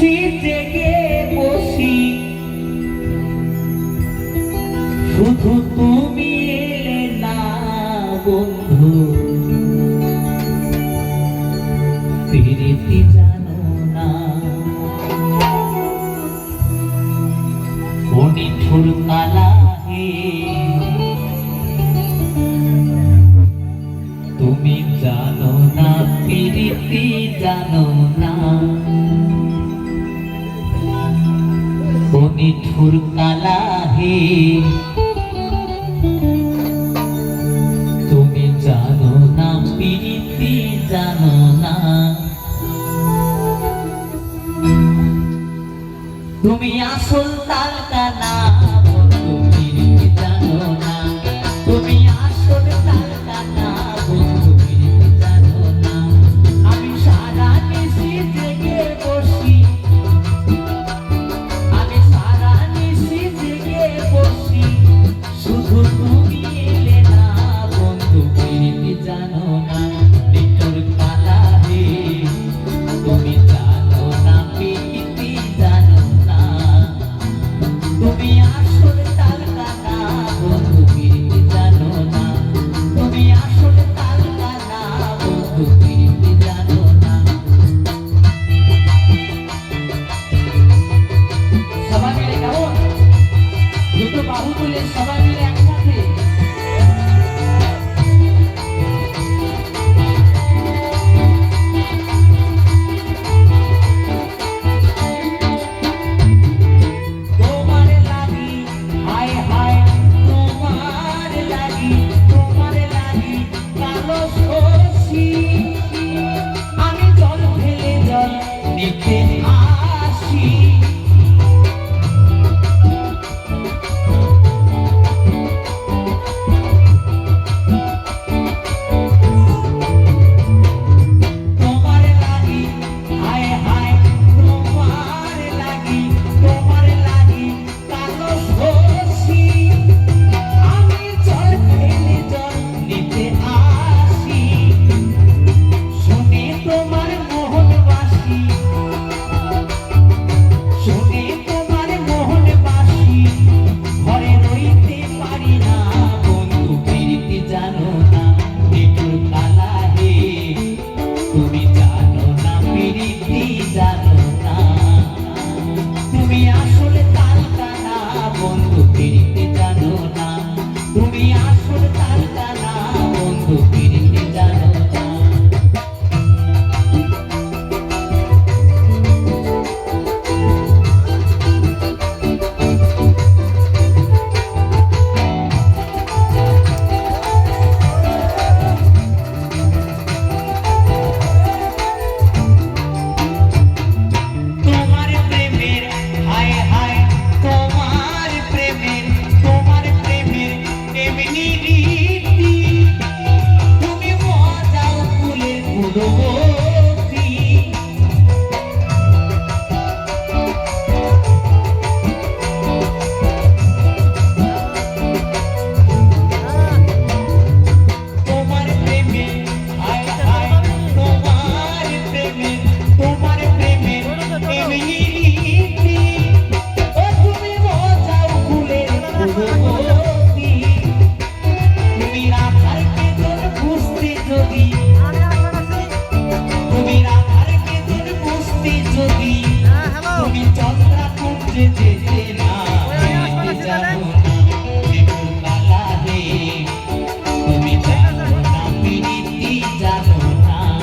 বসি বসি। শুধু তুমি এলে না, বন্ধু। প্রীতি না। মণিঠুর কালা তুমি জানো না প্রীতি জানো না। নিঠুর কালা হে তুমি জানো না প্রীতি জানো না। তুমি আসল তালকা না los ojos